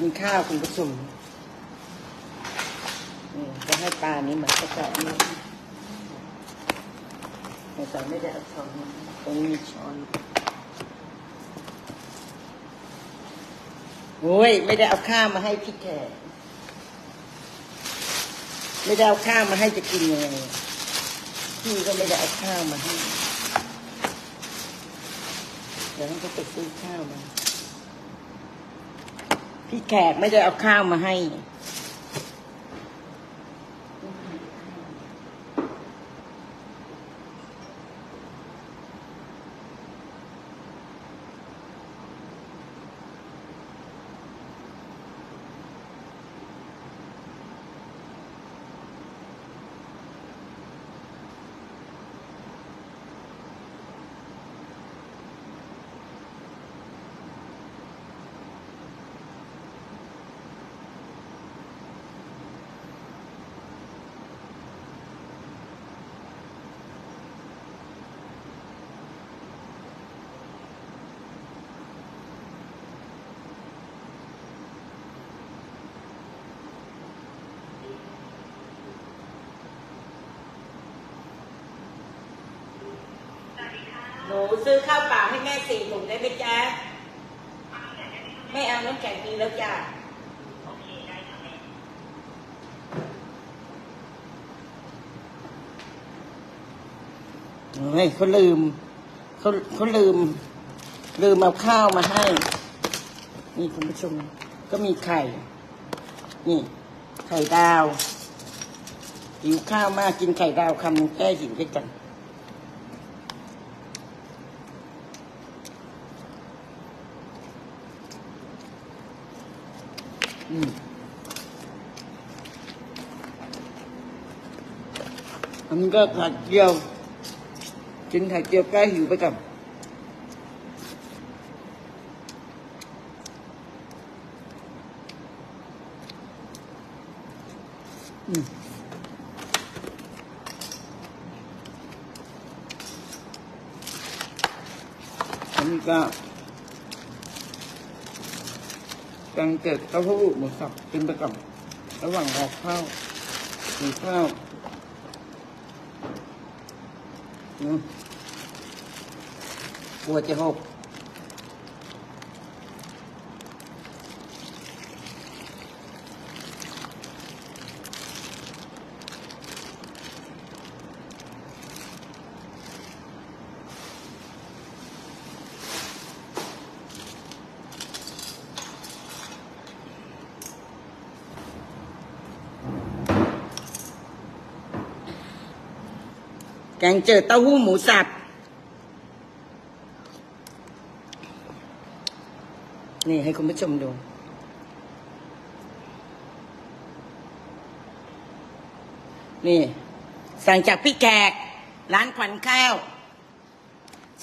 กินข้าวคุณผู้ชมนี่จะให้ปลานี้เหมือนกระจานี้แต่ไม่ได้เอาช้อนตรงนี้มีช้อนโอ้ยไม่ได้เอาข้าวมาให้พี่แขกไม่ได้เอาข้าวมาให้จะกินยังไงพี่ก็ไม่ได้เอาข้าวมาให้เดี๋ยวเขาไปซื้อข้าวมา พี่แขกไม่ได้เอาข้าวมาให้ หนูซื้อข้าวเปล่าให้แม่สี่ถุงได้ไหมจ๊ะ ไม่เอาน้ำแข็งดีแล้วจ้ะเฮ้ยเขาลืมเขาเขาลืม ลืมเอาข้าวมาให้ นี่คุณผู้ชมก็มีไข่ นี่ ไข่ดาว หิวข้าวมากกินไข่ดาวคำแก้หิวด้วยกัน อันก็ผัดเจียวกินไข่เจียวแก้หิวไปกับอืมอันนี้ก็แกงเจ็ดเต้าหู้หมูสับกินไปกับระหว่างรอข้าวกินข้าว อืมกลั งเจอเต้าหู้หมูสับนี่ให้คุณผู้ชมดูนี่สั่งจากพี่แขกร้านขวัญข้าว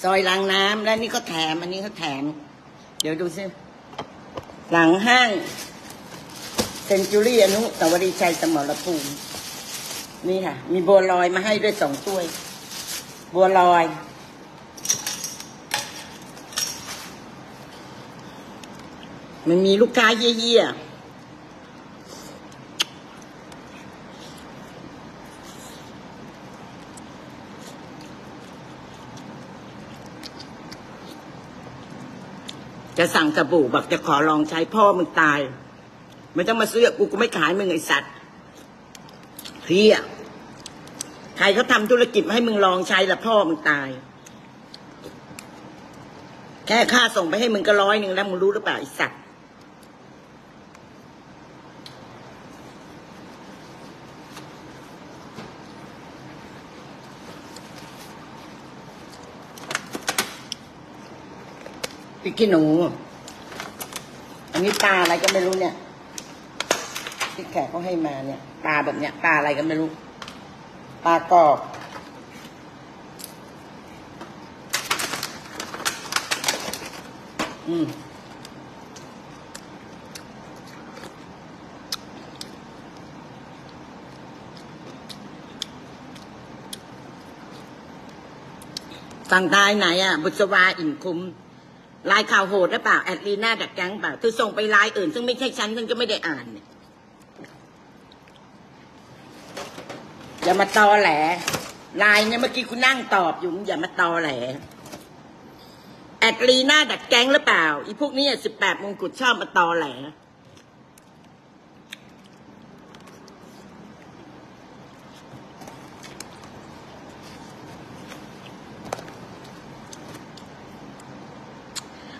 ซอยรางน้ำและนี่ก็แถม อันนี้ก็แถม เดี๋ยวดูซิหลังห้างเซนจูรี่อนุสาวรีย์ชัยสมรภูมิ นี่ค่ะ มีบัวลอยมาให้ด้วยสองถ้วย บัวลอย มันมีลูกค้าเยี่ยจะสั่งสบู่บอกจะขอลองใช้พ่อมึงตาย ไม่ต้องมาซื้อกูกูไม่ขายมึงไอสัตว์เพี้ย ใครเขาทำธุรกิจให้มึงลองใช้ละพ่อมึงตาย แค่ค่าส่งไปให้มึงก็ร้อยหนึ่งแล้วมึงรู้หรือเปล่าไอ้สัตว์พี่ขี้หนู อันนี้ปลาอะไรก็ไม่รู้เนี่ยที่แขกเขาให้มาเนี่ยปลาแบบเนี้ยปลาอะไรก็ไม่รู้ ปลากรอบอืมสั่งทายไหนอะ บุษวาอิ่มคุ้มไลน์ข่าวโหดหรือเปล่า แอดลีน่าดักแก๊งเปล่าเธอส่งไปไลน์อื่น ซึ่งไม่ใช่ฉันฉันก็ไม่ได้อ่านเนี่ย อย่ามาตอแหลไลน์เนี่ยเมื่อกี้คุณนั่งตอบอยู่อย่ามาตอแหลแอดลีน่าดักแก๊งหรือเปล่า อีพวกนี้สิบแปดมงกุฎชอบมาตอแหล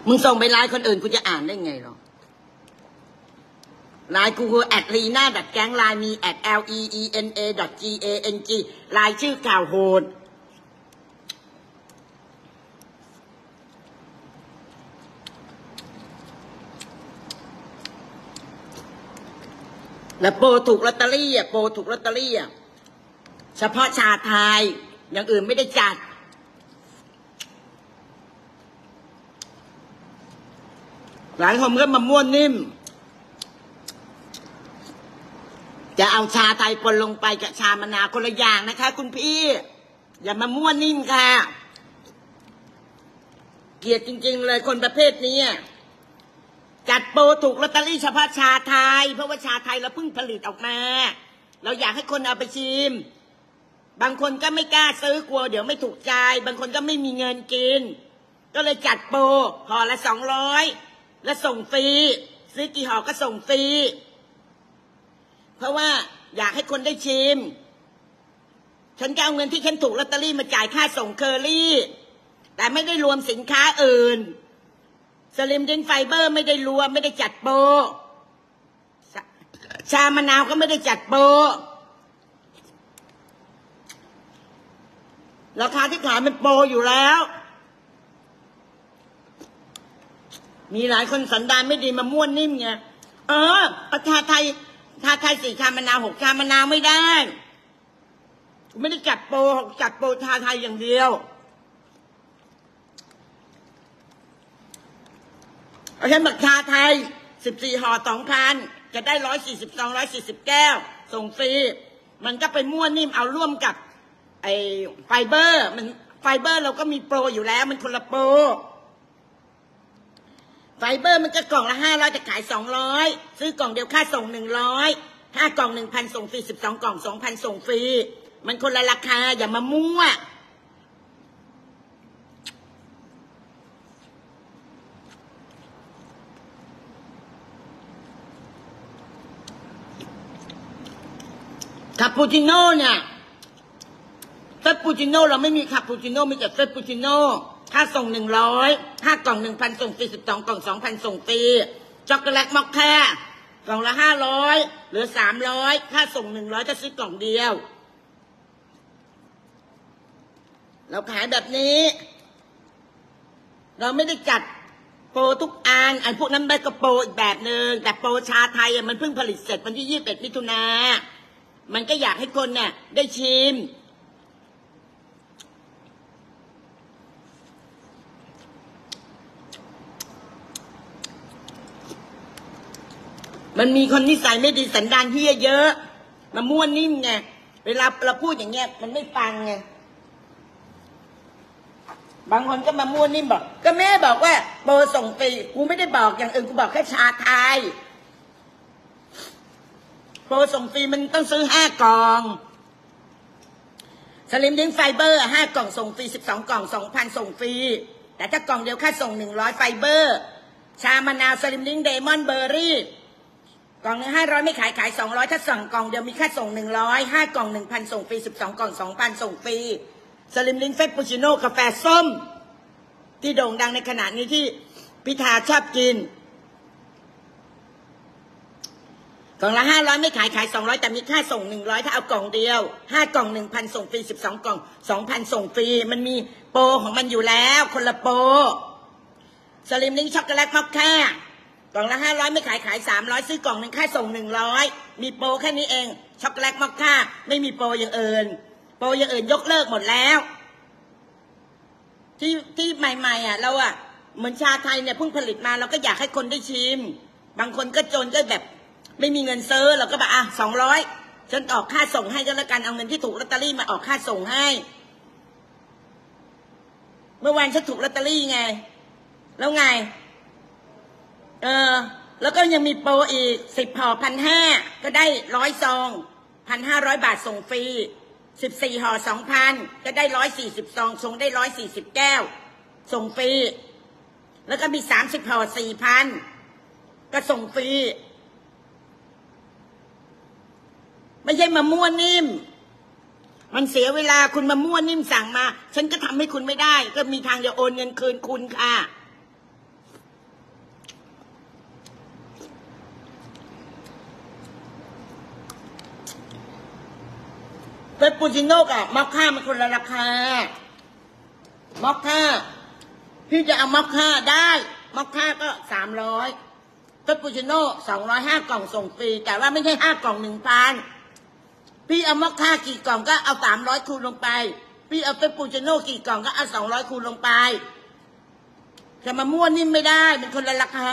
มึงส่งไปไลน์คนอื่นกูจะอ่านได้ไงหรอ ไลน์กูคือแอดลีน่าดัดแก๊งไลน์มีแอด L E E N A G A N G ไลน์ชื่อข่าวโหดแล้วโปรถูกลอตเตอรี่อะโปรถูกลอตเตอรี่อะเฉพาะชาไทยอย่างอื่นไม่ได้จัด หลายคนก็มาม่วนนิ่ม จะเอาชาไทยปนลงไปกับชามะนาวคนละอย่างนะคะ คุณพี่ อย่ามาม่วนนิ่มค่ะ เกลียดจริง ๆ เลยคนประเภทนี้จัดโปรถูกลอตเตอรี่เฉพาะชาไทย เพราะว่าชาไทยเราเพิ่งผลิตออกมา เราอยากให้คนเอาไปชิม บางคนก็ไม่กล้าซื้อกลัว เดี๋ยวไม่ถูกใจ บางคนก็ไม่มีเงินกิน ก็เลยจัดโปรห่อละสองร้อยและส่งฟรีซื้อกี่ห่อก็ส่งฟรี เพราะว่าอยากให้คนได้ชิม ฉันก็เอาเงินที่ฉันถูกลอตเตอรี่มาจ่ายค่าส่งเคอรี่ แต่ไม่ได้รวมสินค้าอื่น สลิมดิงไฟเบอร์ไม่ได้รวมไม่ได้จัดโปรชาชามะนาวก็ไม่ได้จัดโปรราคาที่ขายมันโปรอยู่แล้ว มีหลายคนสันดานไม่ดีมาม่วนนิ่มไง เออ ประชาไทย ชาไทยสี่ชามะนาวหกชามะนาวไม่ได้กูไม่ได้จัดโปรจัดโปรชาไทยอย่างเดียวเอาฉันบอกชาไทยสิบสี่ห่อสองพันจะได้ร้อยสี่สิบสองร้อยสี่สิบแก้ว ส่งฟรี มันก็ไปม่วนนิ่มเอาร่วมกับไอไฟเบอร์ มันไฟเบอร์เราก็มีโปรอยู่แล้ว มันคนละโปร ไฟเบอร์มันก็กล่องละห้าร้อยจะขายสองร้อยซื้อกล่องเดียวค่าส่งหนึ่งร้อยห้ากล่องหนึ่งพันส่งฟรีสิบสองกล่องสองพันส่งฟรี มันคนละราคาอย่ามามั่วคาปูชิโน่เนี่ยเฟปปูชิโน่เราไม่มีคาปูชิโน่มีแต่เฟปปูชิโน่ ค่าส่งหนึ่งร้อยห้ากล่องหนึ่งพันส่งฟรีสิบสองกล่องสองพันส่งฟรีช็อกโกแลตมอคค่ากล่องละห้าร้อยหลือสามร้อยค่าส่งหนึ่งร้อยถ้าซื้อกล่องเดียว เราขายแบบนี้ เราไม่ได้จัดโปรทุกอันอันพวกนั้นได้ก็โปรอีกแบบหนึ่งแต่โปรชาไทยอะมันเพิ่งผลิตเสร็จวันที่ยี่สิบเอ็ดมิถุนามันก็อยากให้คนเนี่ยได้ชิม มันมีคนนิสัยไม่ดีสันดานเฮียเยอะมาม่วนนิ่มไงเวลาเราพูดอย่างเงี้ยมันไม่ฟังไงบางคนก็มาม่วนนิ่มบอก ก็แม่บอกว่าโปรส่งฟรีกูไม่ได้บอกอย่างอื่นกูบอกแค่ชาไทยโปรส่งฟรีมันต้องซื้อห้ากล่อง สลิมดิ้งไฟเบอร์ห้ากล่องส่งฟรีสิบสองกล่องสองพันส่งฟรี แต่ถ้ากล่องเดียวค่าส่งหนึ่งร้อยไฟเบอร์ ชามะนาวสลิมดิ้งเดมอนเบอร์รี่ กล่องหนึ่งห้าร้อยไม่ขายขายสองร้อยถ้าสั่งกล่องเดียวมีค่าส่งหนึ่งร้อยห้ากล่องหนึ่งพันส่งฟรีสิบสองกล่องสองพันส่งฟรีสลิมลิงเฟปปูชิโน่กาแฟส้ม ที่โด่งดังในขณะนี้ที่พิธาชอบกิน กล่องละห้าร้อยไม่ขายขายสองร้อยแต่มีค่าส่งหนึ่งร้อยถ้าเอากล่องเดียวห้ากล่องหนึ่งพันส่งฟรีสิบสองกล่องสองพันส่งฟรี มันมีโปรของมันอยู่แล้ว คนละโปรสลิมลิงช็อกโกแลตมอคค่ กล่องละห้าร้อยไม่ขายขายสามร้อยซื้อกล่องหนึ่งค่าส่งหนึ่งร้อยมีโปรแค่นี้เอง ช็อกโกแลตมอคค่า ไม่มีโปรอย่างอื่น โปรอย่างอื่นยกเลิกหมดแล้ว ที่ที่ใหม่ ๆ อะ เราอะเหมือนชาไทยเนี่ยเพิ่งผลิตมาเราก็อยากให้คนได้ชิม บางคนก็จนก็แบบ ไม่มีเงินซื้อเราก็แบบอะสองร้อยฉันออกค่าส่งให้ก็แล้วกันเอาเงินที่ถูกลอตเตอรี่มาออกค่าส่งให้ เมื่อวานฉันถูกลอตเตอรี่ไง แล้วไง เออ แล้วก็ยังมีโปรอีกสิบห่อพันห้าก็ได้ร้อยซองพันห้าร้อยบาทส่งฟรีสิบสี่ห่อสองพันก็ได้ร้อยสี่สิบซองส่งได้ร้อยสี่สิบแก้ว ส่งฟรี แล้วก็มีสามสิบห่อสี่พันก็ส่งฟรี ไม่ใช่มาม่วนิ่ม มันเสียเวลาคุณมาม่วนิ่มสั่งมา ฉันก็ทำให้คุณไม่ได้ ก็มีทางเดียวโอนเงินคืนคุณค่ะ เฟปปูชิโน่กับมอคค่ามันคนละราคามอคค่าพี่จะเอามอคค่าได้มอคค่าก็สามร้อยเฟปปูชิโน่สองร้อยห้ากล่องส่งฟรีแต่ว่าไม่ใช่ห้ากล่องหนึ่งพันพี่เอามอคค่ากี่กล่องก็เอาสามร้อยคูณลงไป พี่เอาเฟปปูชิโน่กี่กล่องก็เอาสองร้อยคูณลงไปจะมามั่วนิ่มไม่ได้เป็นคนละราคา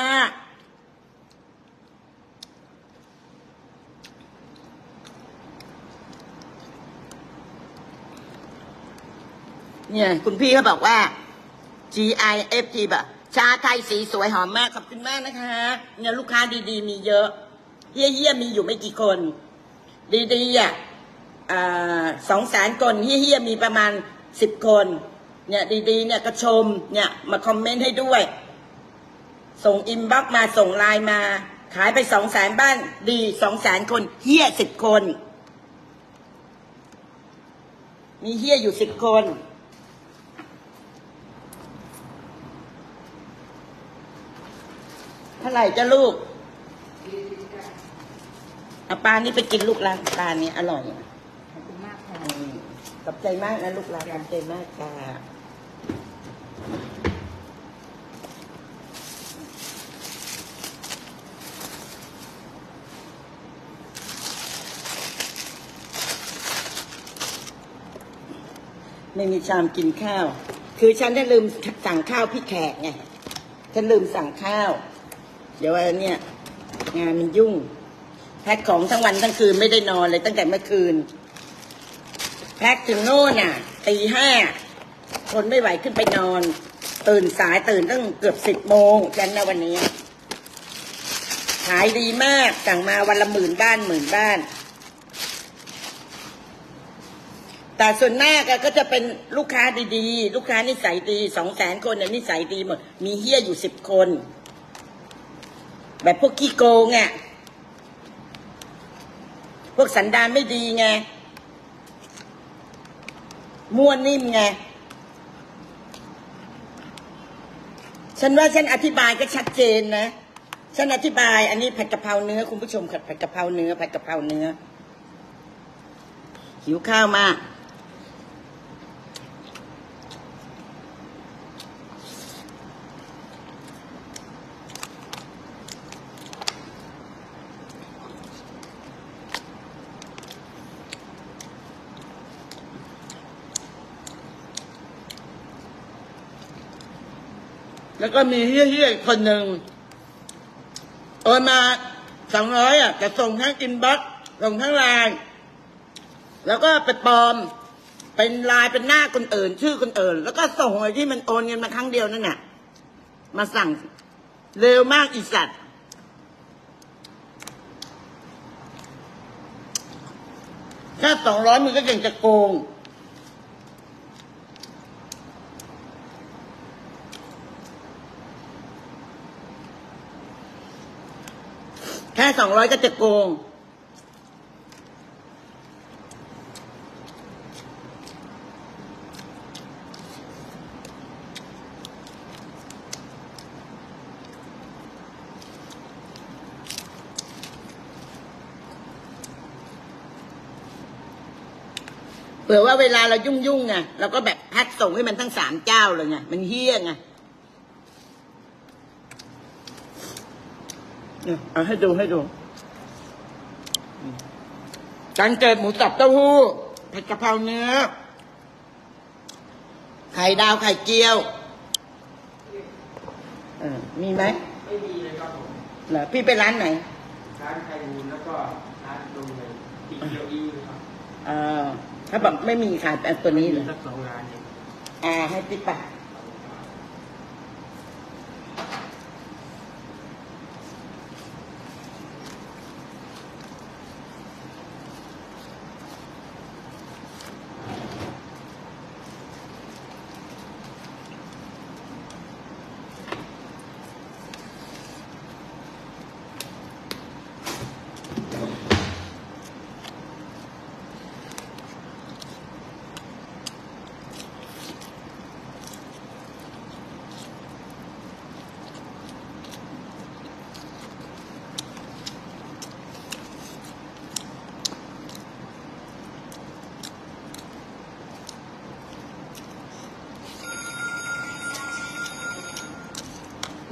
เนี่ย คุณพี่เขาบอกว่า G I F T แบบชาไทยสีสวยหอมมากขอบคุณมากนะคะ เนี่ยลูกค้าดีๆ มีเยอะเยี่ยๆมีอยู่ไม่กี่คน ดีๆอะสองแสนคนเฮี้ยๆมีประมาณสิบคน เนี่ยดีๆ เนี่ยก็ชมเนี่ยมาคอมเมนต์ให้ด้วย ส่งอินบ็อกมาส่งไลน์มา ขายไปสองแสนบ้านดีสองแสนคนเฮี้ยสิบคน มีเฮี้ยอยู่สิบคน ท่าไหร่จะลูกเอาปลานี่ไปกินลูกละปลานี่อร่อยขอบคุณมากค่ะอืมขอบใจมากนะลูกละขอบใจมากค่ะไม่มีชามกินข้าว คือฉันได้ลืมสั่งข้าวพี่แขกไง ฉันลืมสั่งข้าวเดี๋ยววันเนี่ย งานมันยุ่ง แพ็คของทั้งวันทั้งคืนไม่ได้นอนเลย ตั้งแต่เมื่อคืน แพ็คถึงโน่นน่ะตีห้าทนไม่ไหวขึ้นไปนอน ตื่นสายตื่นตั้งเกือบสิบโมงฉันนะวันนี้ ขายดีมากสั่งมาวันละหมื่นบ้านหมื่นบ้าน แต่ส่วนมากอะก็จะเป็นลูกค้าดีๆ ลูกค้านิสัยดีสองแสนคนเนี่ยนิสัยดีหมด มีเฮี้ยอยู่สิบคน แบบพวกขี้โกงอะพวกสันดานไม่ดีไงมั่วนิ่มไง ฉันว่าฉันอธิบายก็ชัดเจนนะ ฉันอธิบายอันนี้ผัดกะเพราเนื้อคุณผู้ชมค่ะผัดกะเพราเนื้อผัดกะเพราเนื้อ หิวข้าวมาก แล้วก็มีเฮี้ยๆคนหนึ่งโอนมาสองร้อยอะจะส่งทั้งอินบ็อกซ์ส่งทั้งไลน์แล้วก็ไปปลอม เป็นลน์เป็นหน้าคนอื่น ชื่อคนอื่น แล้วก็ส่งไอ้ที่มันโอนเงินมาครั้งเดียวนั่นน่ะ มาสั่งเร็วมากอีสัตว์แค่สองร้อยมึงก็ยังจะโกง แค่ส องร้อยก็จะโกง เผื่อว่าเวลาเรายุ่งยุ่งๆไงเราก็แบบแพ็คส่งให้มันทั้งสามเจ้าเลยไงมันเฮี้ยไง เนี่ยเอาให้ดูให้ดูการเกิดหมูสับเต้าหู้ผัดกะเพราเนื้อ ไข่ดาวไข่เจียวเออมีไหมไม่มีเลยครับผมเหรอพี่ไปร้านไหน ร้านไทยมูลแล้วก็ร้านนมเลยติดเดียวอีเลยครับเออถ้าบอกไม่มีขายแบบตัวนี้มีเลยสักสองร้านเองอ่าให้ติ๊กไป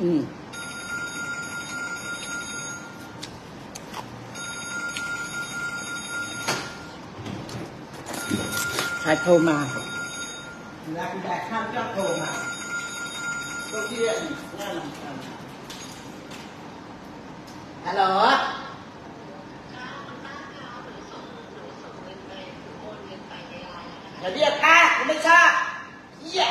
อืมใครโทรมาเวลาคุณยายข้ามก็โทรมาก็เที่ยงน่าลำคาญฮัลโหลอย่าเรียกป้าคุณไม่ชอบเหี้ย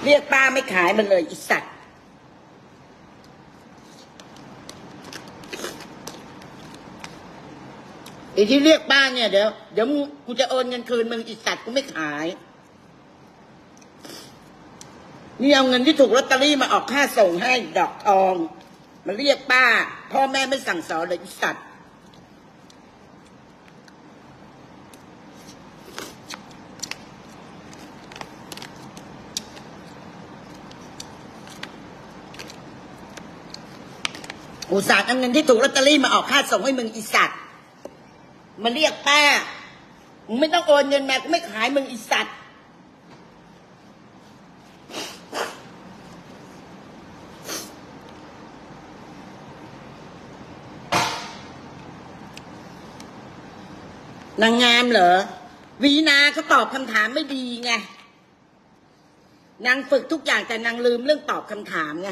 เรียกป้าไม่ขายมันเลยอีสัตว์ไอ้ที่เรียกป้าเนี่ยเดี๋ยวเดี๋ยวกูจะโอนเงินคืนมึงอีสัตว์กูไม่ขาย นี่เอาเงินที่ถูกลอตเตอรี่มาออกค่าส่งให้ดอกทอง มาเรียกป้า พ่อแม่ไม่สั่งสอนเลยอีสัตว์ อุตส่าห์เอาเงินที่ถูกลอตเตอรี่มาออกค่าส่งให้มึงอีสัตว์มาเรียกป้ามึงไม่ต้องโอนเงินมากูไม่ขายมึงอีสัตว์นางงามเหรอ วีนาเขาตอบคำถามไม่ดีไง นางฝึกทุกอย่างแต่นางลืมเรื่องตอบคำถามไง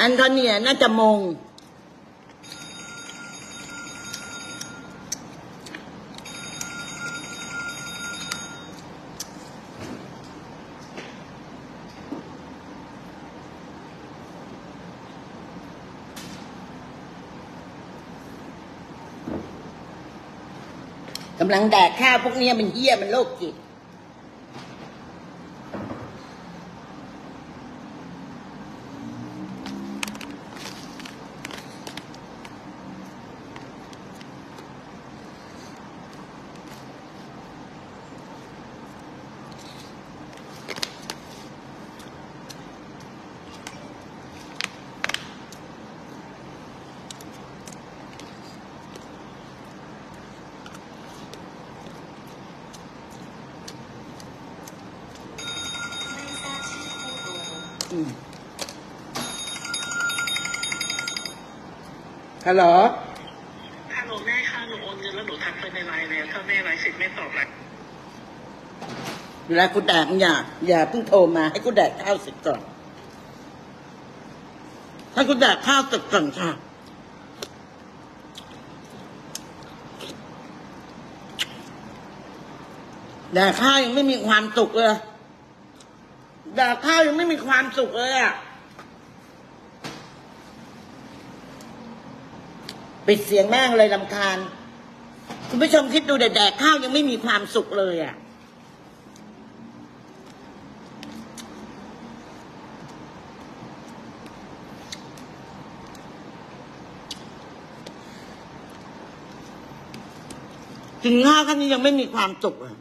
อันโทเนียน่าจะมง กำลังแดกข้าวพวกเนี้ยมันเหี้ยมันโรคจิต ฮัลโหลฮัลโหลแม่ค่ะหนูโอนเงินแล้วหนูทักไปในไลน์แล้วถ้าแม่ไลน์เสร็จแม่ตอบไลน์เวลากูแดกมึงอย่า อย่าเพิ่งโทรมา ให้กูแดกข้าวเสร็จก่อนให้กูแดกข้าวเสร็จก่อนค่ะแดกข้าวยังไม่มีความสุขเลยแดกข้าวยังไม่มีความสุขเลยอะ ปิดเสียงแม่งเลยลำคาญ คุณผู้ชมคิดดูแต่แดกข้าวยังไม่มีความสุขเลยอะ กินข้าวแค่นี้ยังไม่มีความสุขอะ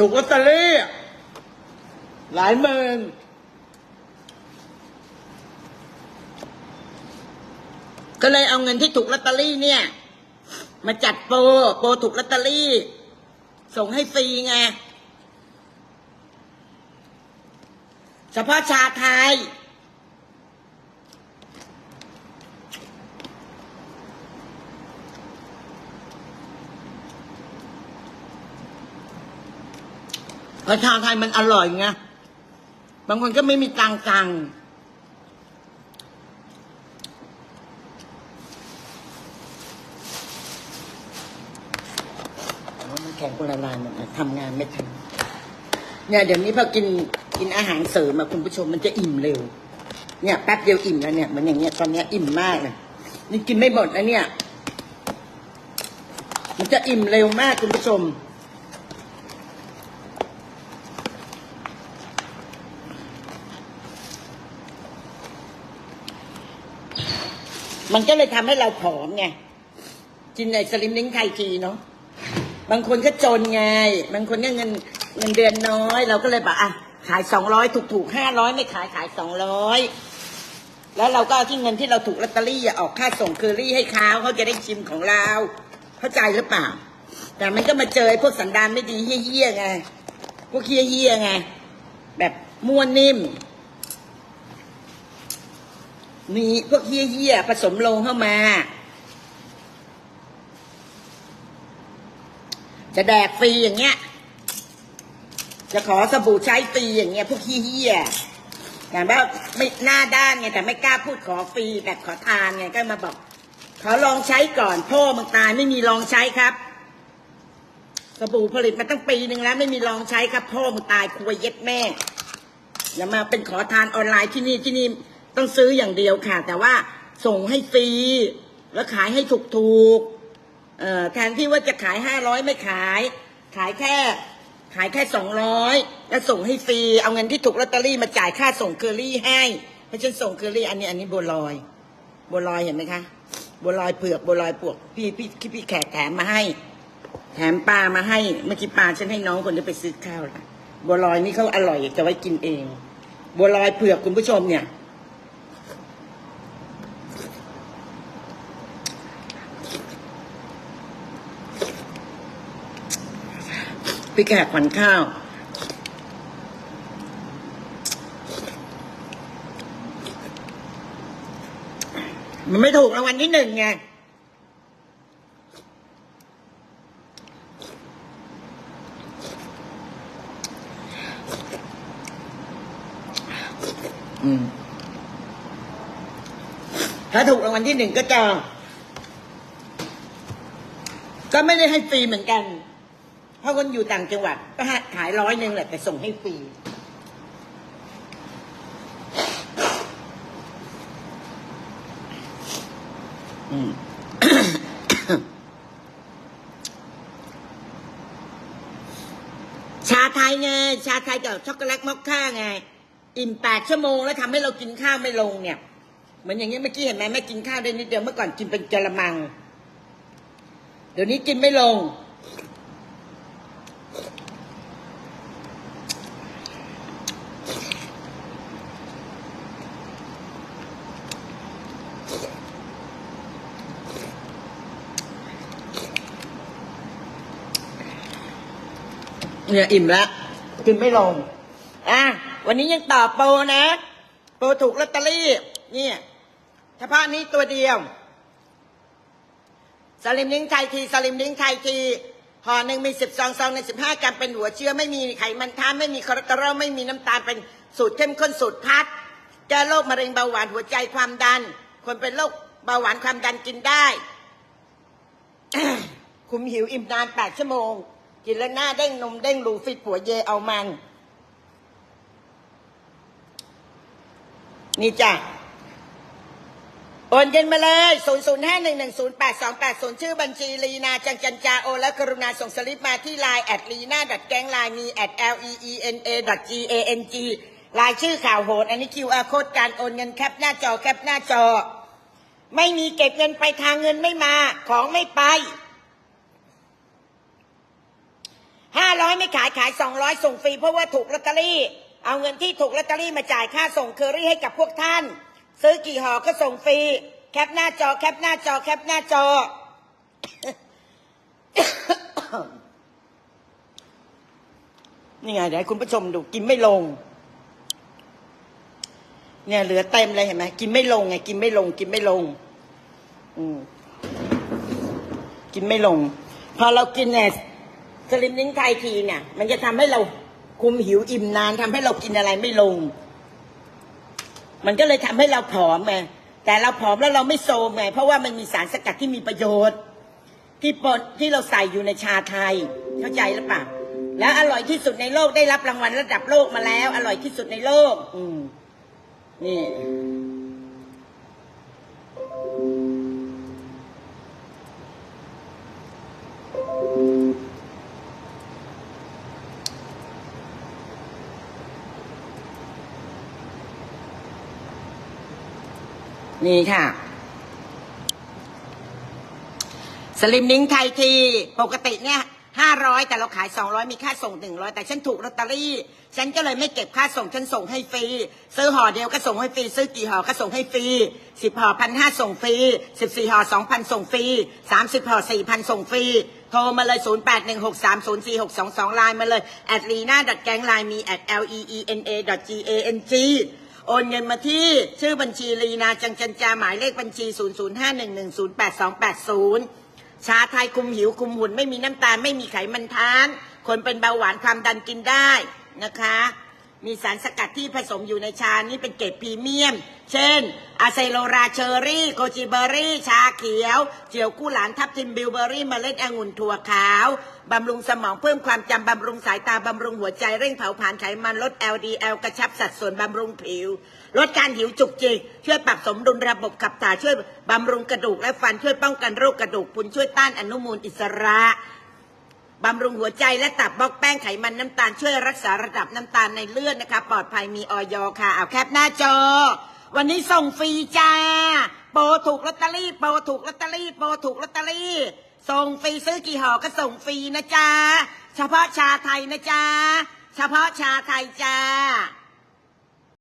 ถูกลอตเตอรี่หลายหมื่นก็เลยเอาเงินที่ถูกลอตเตอรี่เนี่ย มาจัดโปรโปรถูกลอตเตอรี่ ส่งให้ฟรีไงเฉพาะชาไทย แต่ชาไทยมันอร่อยไงบางคนก็ไม่มีตังตังแข็งคนละลายหมดทำงานไม่ทันเนี่ยเดี๋ยวนี้พอกินกินอาหารเสริมมาคุณผู้ชมมันจะอิ่มเร็ว เนี่ยแป๊บเดียวอิ่มแล้วเนี่ยมันอย่างเงี้ยตอนเนี้ยอิ่มมากเลยนี่กินไม่หมดนะเนี่ย มันจะอิ่มเร็วมากคุณผู้ชม มันก็เลยทำให้เราผอมไงกินในสลิมลิงไทยทีเนาะบางคนก็จนไง บางคนก็เงินเงินเดือนน้อย เราก็เลยบอกอะขายสองร้อยถูกถูกห้าร้อยไม่ขายขายสองร้อยแล้วเราก็ที่เงินที่เราถูกลอตเตอรี่อะออกค่าส่งเคอรี่ให้เขาเขาจะได้ชิมของเรา เข้าใจหรือเปล่า แต่มันก็มาเจอไอ้พวกสันดานไม่ดีเฮี้ยๆไงพวกเฮี้ยๆไงแบบม้วนนิ่ม มีพวกเฮี้ยๆผสมลงเข้ามา จะแดกฟรีอย่างเงี้ย จะขอสบู่ใช้ฟรีอย่างเงี้ยพวกเฮี้ยๆแต่ว่าไม่หน้าด้านไงแต่ไม่กล้าพูดขอฟรีแบบขอทานไงก็มาบอกขอลองใช้ก่อนพ่อมึงตายไม่มีลองใช้ครับสบู่ผลิตมาตั้งปีหนึ่งแล้ว ไม่มีลองใช้ครับพ่อมึงตายคุยเย็ดแม่อย่ามาเป็นขอทานออนไลน์ที่นี่ที่นี่ ต้องซื้ออย่างเดียวค่ะ แต่ว่าส่งให้ฟรีแล้วขายให้ถูกถูกเอ่อแทนที่ว่าจะขายห้าร้อยไม่ขาย ขายแค่ ขายแค่สองร้อยแล้วส่งให้ฟรีเอาเงินที่ถูกลอตเตอรี่มาจ่ายค่าส่งเคอรี่ให้เพราะฉันส่งเคอรี่อันนี้อันนี้บัวลอยบัวลอยเห็นไหมคะบัวลอยเผือกบัวลอยปวกพี่พี่พี่พี่แขกแถมมาให้ แถมปลามาให้เมื่อกี้ปลาฉันให้น้องคนนี้ไปซื้อข้าวละบัวลอยนี่เขาอร่อยจะไว้กินเอง บัวลอยเผือกคุณผู้ชมเนี่ย พี่แขกขวัญข้าว มันไม่ถูกรางวัลที่หนึ่งไงอืมถ้าถูกรางวัลที่หนึ่งก็จะก็ไม่ได้ให้ฟรีเหมือนกัน เพราะคนอยู่ต่างจังหวัดก็ให้ขายร้อยหนึ่งแหละแต่ส่งให้ฟรีอืมชาไทยไง ชาไทยกับช็อกโกแลตมอคค่าไง อิ่มแปดชั่วโมงแล้วทำให้เรากินข้าวไม่ลงเนี่ยเหมือนอย่างเงี้ยเมื่อกี้เห็นไหมแม่กินข้าวได้นิดเดียวเมื่อก่อนกินเป็นกะละมัง เดี๋ยวนี้กินไม่ลง เนี่ยอิ่มแล้วกินไม่ลง อะ วันนี้ยังต่อโปรนะ โปรถูกลอตเตอรี่ เนี่ยเฉพาะนี้ตัวเดียว สลิมลิงก์ไทยที สลิมลิงก์ไทยทีห่อหนึ่งมีสิบซองซองในสิบห้ากรัมเป็นหัวเชื้อไม่มีไขมันท้ามไม่มีคอเลสเตอรอลไม่มีน้ำตาลเป็นสูตรเข้มข้นสูตรพัดแก้โรคมะเร็งเบาหวานหัวใจความดัน คนเป็นโรคเบาหวานความดันกินได้ คุมหิวอิ่มนานแปดชั่วโมง กินแล้วหน้าเด้งนมเด้งรูฟิตผัวเยเอามัน นี่จ้ะโอนเงินมาเลย 0 0 5 1 1 0 8 2 8 0 ชื่อบัญชีลีนาจังจันจาโอนและกรุณาส่งสลิปมาที่ไลน์แอดลีนาดัดแกงไลน์มีแอด l e e n a g a n g ลายชื่อข่าวโหด อันนี้ QR โค้ดการโอนเงินแคปหน้าจอแคปหน้าจอ ไม่มีเก็บเงินไปทางเงินไม่มา ของไม่ไป ห้าร้ อยไม่ขายขายสองร้อยส่งฟรีเพราะว่าถูกลอตเตอรี่ เอาเงินที่ถูกลอตเตอรี่มาจ่ายค่าส่งเคอรี่ให้กับพวกท่าน ซื้อกี่ห่อก็ส่งฟรีแคปหน้าจอแคปหน้าจอแคปหน้าจอ นี่ไงเดี๋ยวคุณผู้ชมดูกินไม่ลง เนี่ยเหลือเต็มเลยเห็นไหมกินไม่ลงไงกินไม่ลง กินไม่ลง อืมกินไม่ลง พอเรากินเนี่ย สลิมนิ้งไทยทีเนี่ย มันจะทำให้เราคุมหิวอิ่มนานทำให้เรากินอะไรไม่ลง มันก็เลยทำให้เราผอมไงแต่เราผอมแล้วเราไม่โซมไงเพราะว่ามันมีสารสกัดที่มีประโยชน์ ที่ปนที่เราใส่อยู่ในชาไทย เข้าใจหรือเปล่าแล้วอร่อยที่สุดในโลกได้รับรางวัลระดับโลกมาแล้ว อร่อยที่สุดในโลก อืมนี่ นี่ค่ะ สลิมนิ้งไทยที ปกติเนี่ยห้าร้อยแต่เราขายสองร้อยมีค่าส่งหนึ่งร้อยแต่ฉันถูกลอตเตอรี่ ฉันก็เลยไม่เก็บค่าส่งฉันส่งให้ฟรี ซื้อห่อเดียวก็ส่งให้ฟรี ซื้อกี่ห่อก็ส่งให้ฟรีสิบห่อพันห้าส่งฟรีสิบสี่ห่อสองพันส่งฟรีสามสิบห่อสี่พันส่งฟรี โทรมาเลยศูนย์แปดหนึ่งหกสามศูนย์สี่หกสองสองไลน์มาเลยแอดลีน่าดัดแกงไลน์มี at l e e n a g a n g โอนเงินมาที่ชื่อบัญชีลีนาจังจันจาหมายเลขบัญชี 0051108280 ชาไทยคุมหิวคุมหุ่นไม่มีน้ำตาลไม่มีไขมันทาน คนเป็นเบาหวานความดันกินได้นะคะ มีสารสกัดที่ผสมอยู่ในชานี้เป็นเกรดพรีเมียม เช่นอะเซโลราเชอรี่โกจิเบอรี่ ชาเขียว เจียวกู้หลานทับทิมบิลเบอรี่เมล็ดองุ่นถั่วขาว บำรุงสมองเพิ่มความจำ บำรุงสายตา บำรุงหัวใจ เร่งเผาผลาญไขมัน ลด LDL กระชับสัดส่วน บำรุงผิว ลดการหิวจุกจิก ช่วยปรับสมดุลระบบขับถ่าย ช่วยบำรุงกระดูกและฟัน ช่วยป้องกันโรคกระดูกพุนช่วยต้านอนุมูลอิสระ บำรุงหัวใจและตับบล็อกแป้งไขมันน้ำตาลช่วยรักษาระดับน้ำตาลในเลือดนะคะ ปลอดภัยมีออยค่ะเอาแคปหน้าจอ วันนี้ส่งฟรีจ้า โปรถูกลอตเตอรี่ โปรถูกลอตเตอรี่ โปรถูกลอตเตอรี่ ส่งฟรีซื้อกี่ห่อก็ส่งฟรีนะจ้าเฉพาะชาไทยนะจ้าเฉพาะชาไทยจ้า